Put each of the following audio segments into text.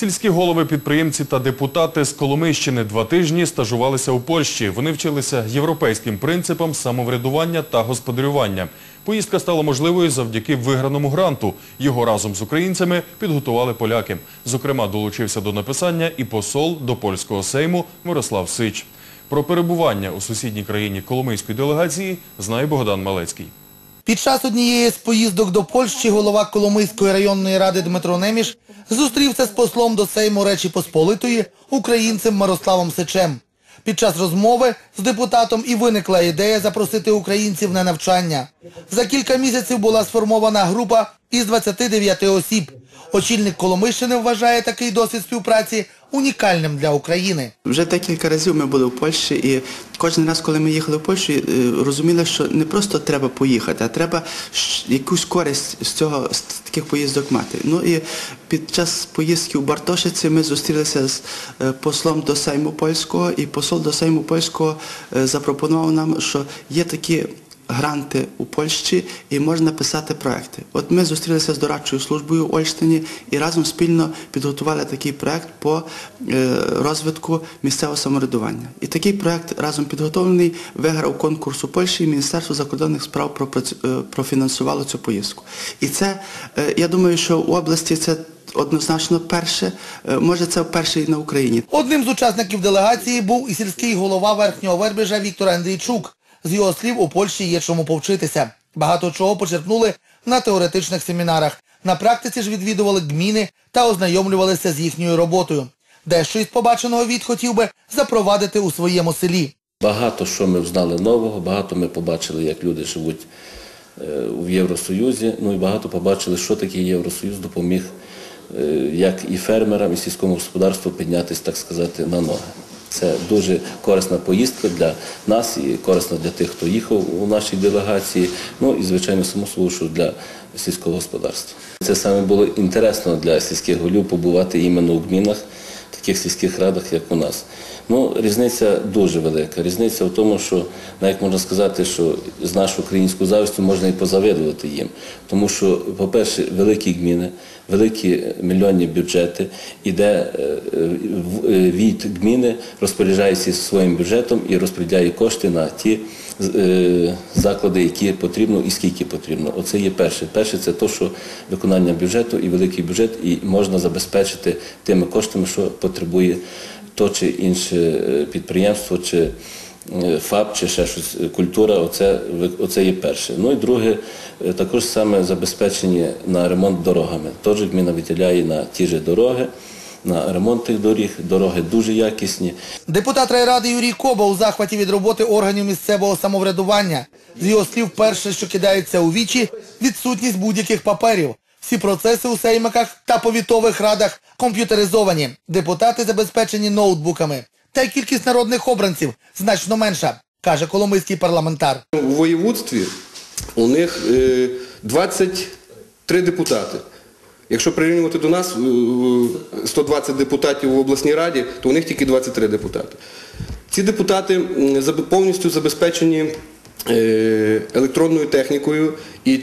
Сільські голови, підприємці та депутати з Коломийщини два тижні стажувалися у Польщі. Вони вчилися європейським принципам самоврядування та господарювання. Поїздка стала можливою завдяки виграному гранту. Його разом з українцями підготували поляки. Зокрема, долучився до написання і посол до польського сейму Мирослав Сич. Про перебування у сусідній країні Коломийської делегації знає Богдан Малецький. Під час однієї з поїздок до Польщі голова Коломийської районної ради Дмитро Неміш зустрівся з послом до Сейму Речі Посполитої українцем Мирославом Сичем. Під час розмови з депутатом і виникла ідея запросити українців на навчання. За кілька місяців була сформована група із 29 осіб. Очільник Коломийщини вважає такий досвід співпраці унікальним для України. Вже декілька разів ми були в Польщі, і кожен раз, коли ми їхали в Польщу, е, розуміли, що не просто треба поїхати, а треба якусь користь з цього з таких поїздок мати. Ну і під час поїздки у Бартошиці ми зустрілися з е, послом до Сейму польського, і посол до Сейму польського е, запропонував нам, що є такі гранти у Польщі і можна писати проекти. От ми зустрілися з дорадчою службою в Ольштині і разом спільно підготували такий проект по е, розвитку місцевого самоврядування. І такий проект разом підготовлений виграв конкурс у Польщі і Міністерство закордонних справ е, профінансувало цю поїздку. І це, е, я думаю, що у області це однозначно перше, може це вперше і на Україні. Одним з учасників делегації був і сільський голова Верхнього Вербіжа Віктор Андрійчук. З його слів, у Польщі є чому повчитися. Багато чого почерпнули на теоретичних семінарах. На практиці ж відвідували гміни та ознайомлювалися з їхньою роботою. Дещо із побаченого від хотів би запровадити у своєму селі. Багато що ми взнали нового, багато ми побачили, як люди живуть е, в Євросоюзі. Ну і багато побачили, що таке Євросоюз допоміг е, як і фермерам, і сільському господарству піднятися, так сказати, на ноги. Це дуже корисна поїздка для нас і корисна для тих, хто їхав у нашій делегації. Ну і звичайно, собою, що для сільського господарства. Це саме було інтересно для сільських голів побувати іменно у гмінах таких сільських радах, як у нас. Ну, різниця дуже велика. Різниця в тому, що навіть можна сказати, що з нашою українською завістю можна і позавидувати їм. Тому що, по-перше, великі гміни, великі мільйонні бюджети, і де е, е, від гміни розпоряджається своїм бюджетом і розподіляє кошти на ті е, заклади, які потрібно і скільки потрібно. Оце є перше. Перше це те, що виконання бюджету і великий бюджет, і можна забезпечити тими коштами, що потребує то чи інше е, підприємство, чи е, ФАП, чи ще щось, е, культура, оце, оце є перше. Ну і друге, е, також саме забезпечення на ремонт дорогами. Тож гміна виділяє на ті ж дороги, на ремонт тих доріг, дороги дуже якісні. Депутат райради Юрій Коба у захваті від роботи органів місцевого самоврядування. З його слів, перше, що кидається у вічі, відсутність будь-яких паперів. Всі процеси у сеймиках та повітових радах комп'ютеризовані. Депутати забезпечені ноутбуками. Та й кількість народних обранців значно менша, каже коломийський парламентар. У воєводстві у них е, 23 депутати. Якщо прирівнювати до нас е, 120 депутатів в обласній раді, то у них тільки 23 депутати. Ці депутати повністю забезпечені е, електронною технікою і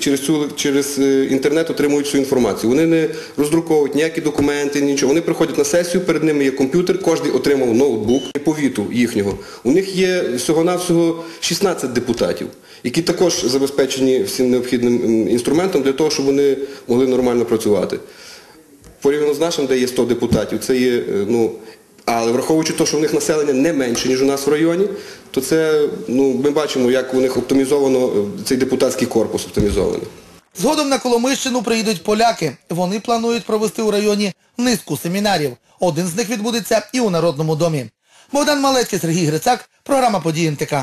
через, цю, через е, інтернет отримують всю інформацію. Вони не роздруковують ніякі документи, нічого. Вони приходять на сесію, перед ними є комп'ютер, кожен отримав ноутбук повіту їхнього. У них є всього-навсього 16 депутатів, які також забезпечені всім необхідним інструментом для того, щоб вони могли нормально працювати. Порівняно з нашим, де є 100 депутатів, це є, е, ну, але враховуючи те, що в них населення не менше, ніж у нас в районі, то це, ну, ми бачимо, як у них оптимізовано, е, цей депутатський корпус оптимізований. Згодом на Коломищину приїдуть поляки. Вони планують провести у районі низку семінарів. Один з них відбудеться і у Народному домі. Богдан Малецький, Сергій Грицак, програма «Події НТК».